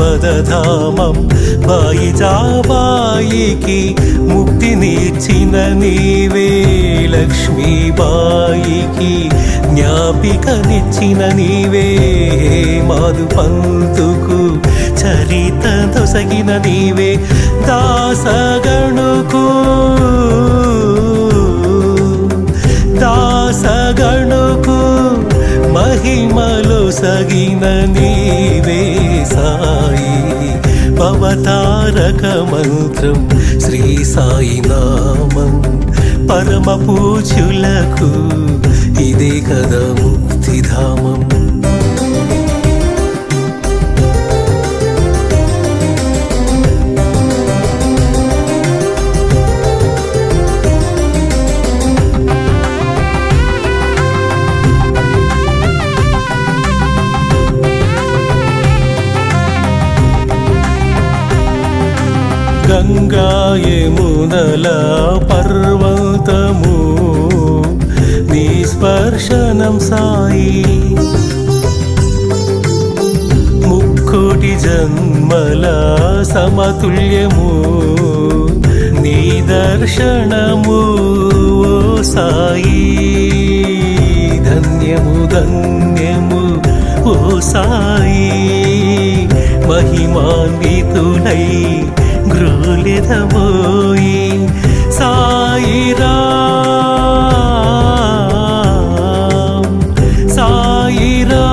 పదధామం. బాయి జాబాయికి ముక్తినిచ్చిన నీవే లక్ష్మీబాయికి జ్ఞాపికనిచ్చిన నీవే మాదు పంతుకు చరిత దొసగిన నీవే దాసగణుకు. దాసగణుకు మహిమలు సగిన నీవే సాయి పవతారక మంత్రం శ్రీ సాయి నామం పరమ పూజులకు ఇదే కదా ముక్తి. గంగాయమునల పర్వతము నీ స్పర్శనం సాయి. ముక్కోటి జన్మల సమతుల్యము నీ దర్శనము ఓ సాయి. ధన్యము ధన్యము ఓ సాయి. మహిమాన్వితులై గ్రోలిదమోయి సాయిరా. సాయిరా.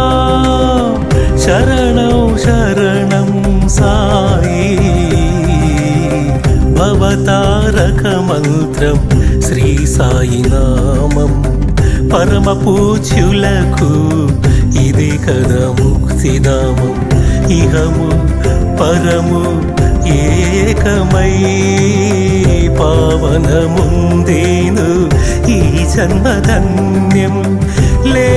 శరణం శరణం సాయి. భవతారక మంత్రం శ్రీ సాయి నామం పరమ పూజ్యులకు ఇది కదా ముక్తిదామం ఇహము పరము ఏకమై పావనముందేను. ఈ జన్మధన్యం